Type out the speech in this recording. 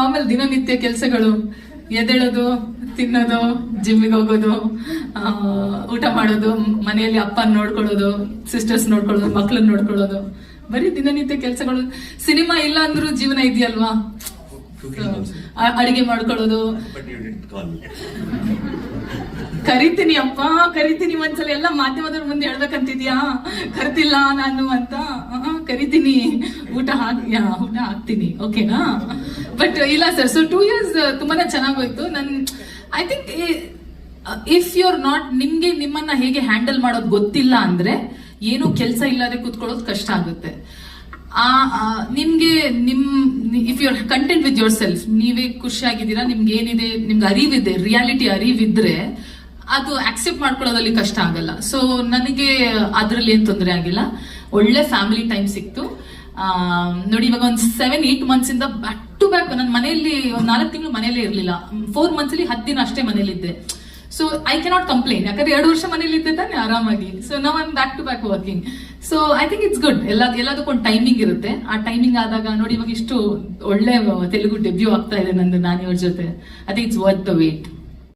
Normal ದಿನನಿತ್ಯ ಕೆಲಸಗಳು. ಎದ್ದೇಳೋದು ತಿನ್ನೋದು ಜಿಮ್ಮಿಗೆ ಹೋಗೋದು ಊಟ ಮಾಡೋದು ಮನೆಯಲ್ಲಿ ಅಪ್ಪನ ನೋಡ್ಕೊಳ್ಳೋದು ಸಿಸ್ಟರ್ಸ್ ನೋಡ್ಕೊಳ್ಳೋದು ಮಕ್ಳನ್ನ ನೋಡ್ಕೊಳ್ಳೋದು. ಬರೀ ದಿನನಿತ್ಯ ಕೆಲಸಗಳು. ಸಿನಿಮಾ ಇಲ್ಲ ಅಂದ್ರೂ ಜೀವನ ಇದೆಯಲ್ವಾ? ಅಡಿಗೆ ಮಾಡ್ಕೊಳ್ಳೋದು. ಕರಿತೀನಿ ಅಪ್ಪ ಕರಿತೀನಿ ಒಂದ್ಸಲ. ಎಲ್ಲ ಮಾಧ್ಯಮದವ್ರ ಮುಂದೆ ಹೇಳ್ಬೇಕಂತಿದ್ಯಾ? ಕರ್ತಿಲ್ಲ ನಾನು ಅಂತ. ಕರಿತೀನಿ ಊಟ ಹಾಕಿ ಊಟ ಹಾಕ್ತೀನಿ ಓಕೆನಾ ಬಟ್ ಇಲ್ಲ ಸರ್ ಸೊ ಟೂ ಇಯರ್ಸ್ ತುಂಬಾನೇ ಚೆನ್ನಾಗೋಯ್ತು. ನನ್ I think if you are not ನಿಮ್ಗೆ ನಿಮ್ಮನ್ನ ಹೇಗೆ ಹ್ಯಾಂಡಲ್ ಮಾಡೋದು ಗೊತ್ತಿಲ್ಲ ಅಂದ್ರೆ ಏನು ಕೆಲಸ ಇಲ್ಲದೆ ಕೂತ್ಕೊಳ್ಳೋದು ಕಷ್ಟ ಆಗುತ್ತೆ. ಆ ಆ, ನಿಮ್ಗೆ ನಿಮ್ if you are content with your self ನೀವೇ ಖುಷಿಯಾಗಿದ್ದೀರಾ ನಿಮ್ಗೆ ಏನಿದೆ ನಿಮ್ಗೆ ಅರಿವಿದೆ ರಿಯಾಲಿಟಿ ಅರಿವಿದ್ರೆ ಅದು ಆಕ್ಸೆಪ್ಟ್ ಮಾಡ್ಕೊಳ್ಳೋದಲ್ಲಿ ಕಷ್ಟ ಆಗಲ್ಲ. ಸೊ ನನಗೆ ಅದ್ರಲ್ಲಿ ಏನ್ ತೊಂದರೆ ಆಗಿಲ್ಲ. ಒಳ್ಳೆ ಫ್ಯಾಮಿಲಿ ಟೈಮ್ ಸಿಕ್ತು. ನೋಡಿ, ಇವಾಗ ಒಂದು ಸೆವೆನ್ ಏಟ್ ಮಂತ್ಸ್ ಇಂದ ಬ್ಯಾಕ್ ಟು ಬ್ಯಾಕ್ ನನ್ನ ಮನೆಯಲ್ಲಿ ಒಂದು ನಾಲ್ಕು ತಿಂಗಳು ಮನೆಯಲ್ಲೇ ಇರಲಿಲ್ಲ. ಫೋರ್ ಮಂತ್ಸ್ ಅಲ್ಲಿ ಹತ್ತು ದಿನ ಅಷ್ಟೇ ಮನೇಲಿದ್ದೆ ಸೊ ಐ ಕೆನಾಟ್ ಕಂಪ್ಲೇನ್ ಯಾಕಂದ್ರೆ ಎರಡು ವರ್ಷ ಮನೇಲಿ ಇದ್ದೆ ತಾನೆ ಆರಾಮಾಗಿ. ಸೊ ನಾವು I back to back working so I think it's good ಎಲ್ಲ, ಎಲ್ಲದಕ್ಕೂ ಒಂದು ಟೈಮಿಂಗ್ ಇರುತ್ತೆ. ಆ ಟೈಮಿಂಗ್ ಆದಾಗ ನೋಡಿ, ಇವಾಗ ಇಷ್ಟು ಒಳ್ಳೆ ತೆಲುಗು ಡೆಬ್ಯೂ ಆಗ್ತಾ ಇದೆ ನಂದು ನಾನು ಇವ್ರ ಜೊತೆ. I think it's worth the wait